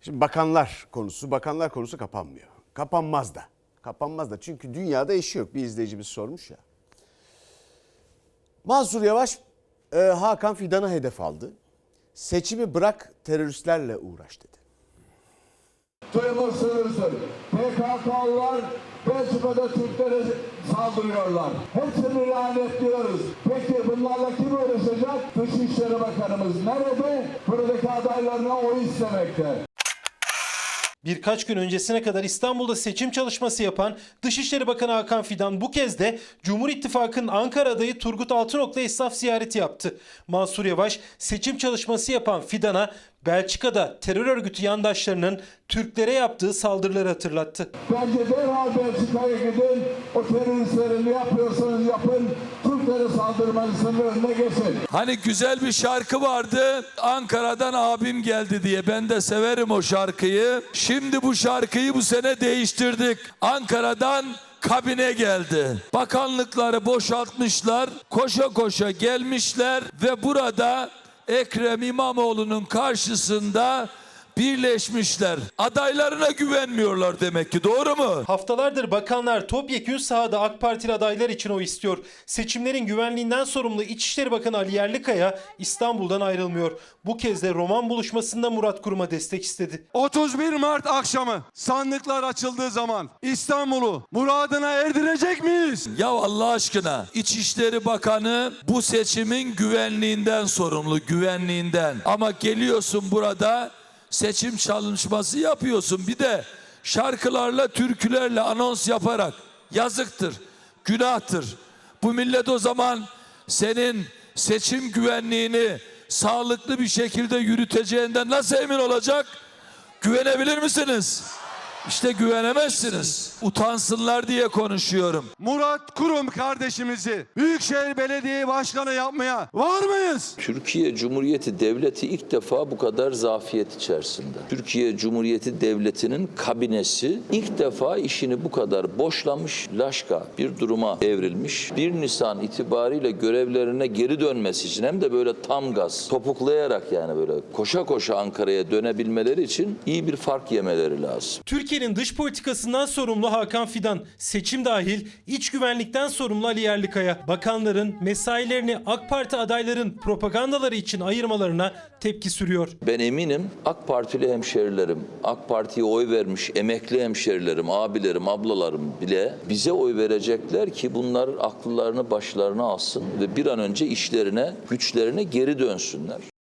Şimdi bakanlar konusu, bakanlar konusu kapanmıyor. Kapanmaz da. Kapanmaz da çünkü dünyada eşi yok. Bir izleyicimiz sormuş ya. Mansur Yavaş e, Hakan Fidan'a hedef aldı. Seçimi bırak teröristlerle uğraş dedi. Sınırsın. PKK'lılar Belçika'da Türklere saldırıyorlar. Hepsini lanetliyoruz. Peki bunlarla kim uğraşacak? Dışişleri Bakanımız nerede? Buradaki adaylarına oy istemekte. Birkaç gün öncesine kadar İstanbul'da seçim çalışması yapan Dışişleri Bakanı Hakan Fidan bu kez de Cumhur İttifakı'nın Ankara adayı Turgut Altınok'la esnaf ziyareti yaptı. Mansur Yavaş seçim çalışması yapan Fidan'a Belçika'da terör örgütü yandaşlarının Türklere yaptığı saldırıları hatırlattı. Bence derhal Belçika'ya gidin. O teröristleri ne yapıyorsanız yapın. Türklere saldırmanızın önüne geçin. Hani güzel bir şarkı vardı. Ankara'dan abim geldi diye. Ben de severim o şarkıyı. Şimdi bu şarkıyı bu sene değiştirdik. Ankara'dan kabine geldi. Bakanlıkları boşaltmışlar. Koşa koşa gelmişler ve burada Ekrem İmamoğlu'nun karşısında birleşmişler. Adaylarına güvenmiyorlar demek ki doğru mu? Haftalardır bakanlar topyekün sahada AK Partili adaylar için o istiyor. Seçimlerin güvenliğinden sorumlu İçişleri Bakanı Ali Yerlikaya İstanbul'dan ayrılmıyor. Bu kez de roman buluşmasında Murat Kurum'a destek istedi. 31 Mart akşamı sandıklar açıldığı zaman İstanbul'u muradına erdirecek miyiz? Ya Allah aşkına İçişleri Bakanı bu seçimin güvenliğinden sorumlu güvenliğinden. Ama geliyorsun burada seçim çalışması yapıyorsun. Bir de şarkılarla türkülerle anons yaparak yazıktır, günahtır. Bu millet o zaman senin seçim güvenliğini sağlıklı bir şekilde yürüteceğinden nasıl emin olacak? Güvenebilir misiniz? İşte güvenemezsiniz. Utansınlar diye konuşuyorum. Murat Kurum kardeşimizi Büyükşehir Belediye Başkanı yapmaya var mıyız? Türkiye Cumhuriyeti Devleti ilk defa bu kadar zafiyet içerisinde. Türkiye Cumhuriyeti Devleti'nin kabinesi ilk defa işini bu kadar boşlamış, laşka bir duruma evrilmiş. 1 Nisan itibariyle görevlerine geri dönmesi için hem de böyle tam gaz, topuklayarak yani böyle koşa koşa Ankara'ya dönebilmeleri için iyi bir fark yemeleri lazım. Türkiye'nin dış politikasından sorumlu Hakan Fidan, seçim dahil iç güvenlikten sorumlu Ali Yerlikaya, bakanların mesailerini AK Parti adayların propagandaları için ayırmalarına tepki sürüyor. Ben eminim AK Partili hemşerilerim, AK Parti'ye oy vermiş emekli hemşerilerim, abilerim, ablalarım bile bize oy verecekler ki bunlar akıllarını başlarına alsın ve bir an önce işlerine, güçlerine geri dönsünler.